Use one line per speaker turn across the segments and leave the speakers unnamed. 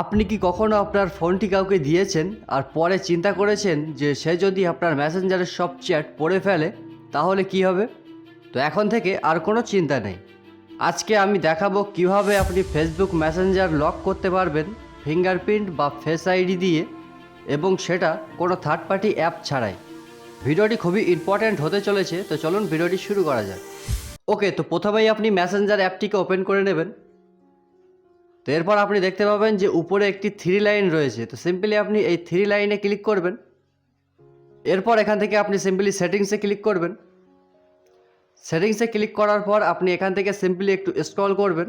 আপনি কি কখনো আপনার ফোনটি কাউকে দিয়েছেন আর পরে চিন্তা করেছেন যে সে যদি আপনার মেসেঞ্জারের সব চ্যাট পড়ে ফেলে, তাহলে কি হবে? তো এখন থেকে আর কোনো চিন্তা নেই। আজকে আমি দেখাবো কীভাবে আপনি ফেসবুক মেসেঞ্জার লক করতে পারবেন ফিঙ্গারপ্রিন্ট বা ফেস আইডি দিয়ে, এবং সেটা কোনো থার্ড পার্টি অ্যাপ ছাড়াই। ভিডিওটি খুবই ইম্পর্ট্যান্ট হতে চলেছে, তো চলুন ভিডিওটি শুরু করা যাক। ওকে তো প্রথমেই আপনি মেসেঞ্জার অ্যাপটিকে ওপেন করে নেবেন। তো এরপর আপনি দেখতে পাবেন যে উপরে একটি থ্রি লাইন রয়েছে। তো সিম্পলি আপনি এই থ্রি লাইনে ক্লিক করবেন। এরপর এখান থেকে আপনি সিম্পলি সেটিংসে ক্লিক করবেন। সেটিংসে ক্লিক করার পর আপনি এখান থেকে সিম্পলি একটু স্ক্রল করবেন।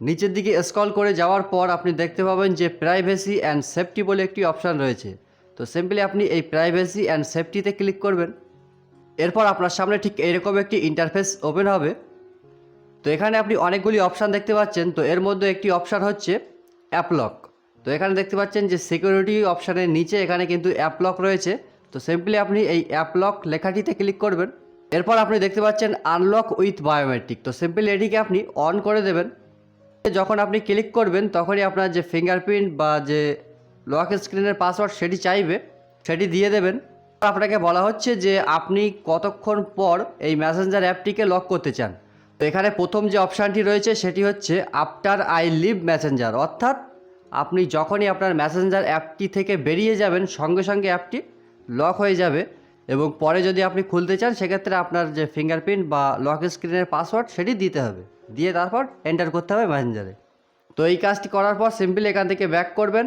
নিচের দিকে স্ক্রল করে যাওয়ার পর আপনি দেখতে পাবেন যে প্রাইভেসি অ্যান্ড সেফটি বলে একটি অপশান রয়েছে। তো সিম্পলি আপনি এই প্রাইভেসি অ্যান্ড সেফটিতে ক্লিক করবেন। এরপর আপনার সামনে ঠিক এইরকম একটি ইন্টারফেস ওপেন হবে। তো এখানে আপনি অনেকগুলি অপশান দেখতে পাচ্ছেন। তো এর মধ্যে একটি অপশান হচ্ছে অ্যাপলক তো এখানে দেখতে পাচ্ছেন যে সিকিউরিটি অপশানের নিচে এখানে কিন্তু অ্যাপলক রয়েছে। তো সিম্পলি আপনি এই অ্যাপলক লেখাটিতে ক্লিক করবেন। এরপর আপনি দেখতে পাচ্ছেন আনলক উইথ বায়োমেট্রিক তো সিম্পলি এটিকে আপনি অন করে দেবেন। যখন আপনি ক্লিক করবেন, তখনই আপনার যে ফিঙ্গারপ্রিন্ট বা যে লক স্ক্রিনের পাসওয়ার্ড সেটি চাইবে, সেটি দিয়ে দেবেন। আপনাকে বলা হচ্ছে যে আপনি কতক্ষণ পর এই ম্যাসেঞ্জার অ্যাপটিকে লক করতে চান। এখানে প্রথম যে অপশানটি রয়েছে সেটি হচ্ছে আফটার আই লিভ মেসেঞ্জার। অর্থাৎ আপনি যখনই আপনার মেসেঞ্জার অ্যাপটি থেকে বেরিয়ে যাবেন, সঙ্গে সঙ্গে অ্যাপটি লক হয়ে যাবে এবং পরে যদি আপনি খুলতে চান, সেক্ষেত্রে আপনার যে ফিঙ্গারপ্রিন্ট বা লক স্ক্রিনের পাসওয়ার্ড সেটি দিতে হবে। দিয়ে তারপর এন্টার করতে হবে মেসেঞ্জারে। তো এই কাজটি করার পর সিম্পলি এখান থেকে ব্যাক করবেন।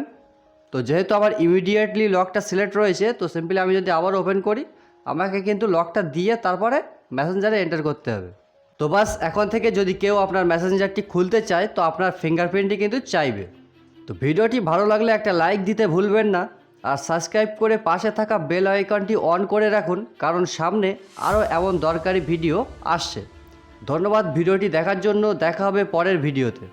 তো যেহেতু আমার ইমিডিয়েটলি লকটা সিলেক্ট রয়েছে, তো সিম্পলি আমি যদি আবার ওপেন করি, আমাকে কিন্তু লকটা দিয়ে তারপরে মেসেঞ্জারে এন্টার করতে হবে। তো বাস, এখন থেকে যদি কেউ আপনার মেসেঞ্জারটি খুলতে চায়, তো আপনার ফিঙ্গারপ্রিন্টটি কিন্তু চাইবে। তো ভিডিওটি ভালো লাগলে একটা লাইক দিতে ভুলবেন না, আর সাবস্ক্রাইব করে পাশে থাকা বেল আইকনটি অন করে রাখুন, কারণ সামনে আরও এমন দরকারি ভিডিও আসছে। ধন্যবাদ, ভিডিওটি দেখার জন্য, দেখা হবে পরের ভিডিওতে